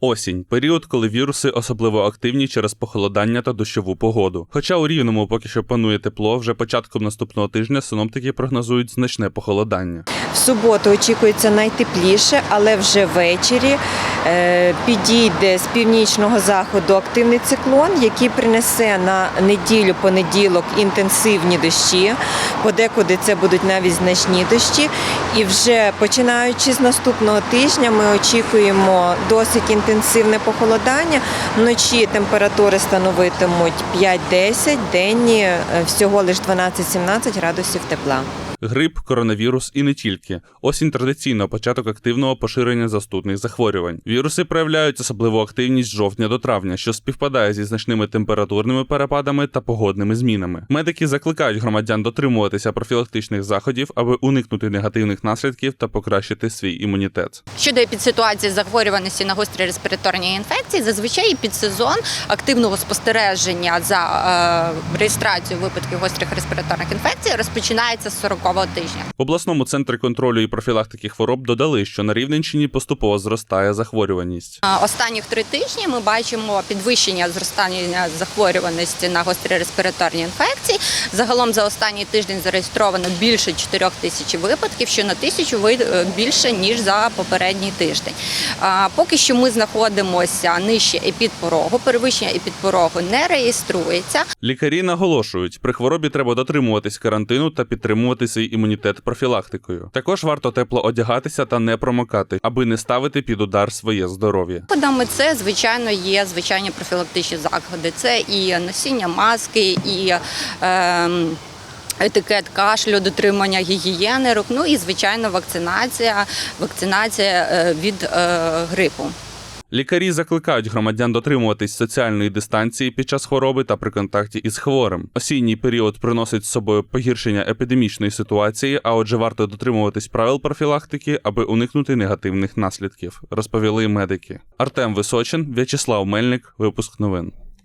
Осінь період, коли віруси особливо активні через похолодання та дощову погоду. Хоча у рівному поки що панує тепло, вже початком наступного тижня синоптики прогнозують значне похолодання. В суботу очікується найтепліше, але вже ввечері підійде з північного заходу активний циклон, який принесе на неділю понеділок інтенсивні дощі. Подекуди це будуть навіть значні дощі. І вже починаючи з наступного тижня, ми очікуємо досить інтенсивне похолодання. Вночі температури становитимуть 5-10, денні е, всього лише 12-17 градусів тепла. Грип, коронавірус і не тільки. Осінь традиційно початок активного поширення застудних захворювань. Віруси проявляють особливу активність з жовтня до травня, що співпадає зі значними температурними перепадами та погодними змінами. Медики закликають громадян дотримуватися профілактичних заходів, аби уникнути негативних наслідків та покращити свій імунітет. Щодо епідситуації захворюваності на гострі респіраторні інфекції, зазвичай підсезон активного спостереження за е, реєстрацією випадків гострих респіраторних інфекцій розпочинається з 40-го тижня. В обласному центрі контролю і профілактики хвороб додали, що на Рівненщині поступово зростає захворюваність. Останніх три тижні ми бачимо підвищення зростання захворюваності на гострі респіраторні інфекції. Загалом за останній тиждень зареєстровано більше 4 тисяч випадків, що на тисячу е, більше ніж за попередній тиждень. Поки що ми знаходимося нижче епідпорогу. Перевищення епідпорогу не реєструється. Лікарі наголошують, при хворобі треба дотримуватись карантину та підтримувати свій імунітет профілактикою. Також варто тепло одягатися та не промокати, аби не ставити під удар своє здоров'я. Заходами це звичайно є звичайні профілактичні заходи. Це і носіння маски, і ем, етикет кашлю, дотримання гігієни рук. Ну і звичайно вакцинація, вакцинація е, від е, грипу. Лікарі закликають громадян дотримуватись соціальної дистанції під час хвороби та при контакті із хворим. Осінній період приносить з собою погіршення епідемічної ситуації, а отже, варто дотримуватись правил профілактики, аби уникнути негативних наслідків, розповіли медики. Артем Височин, В'ячеслав Мельник, випуск новин.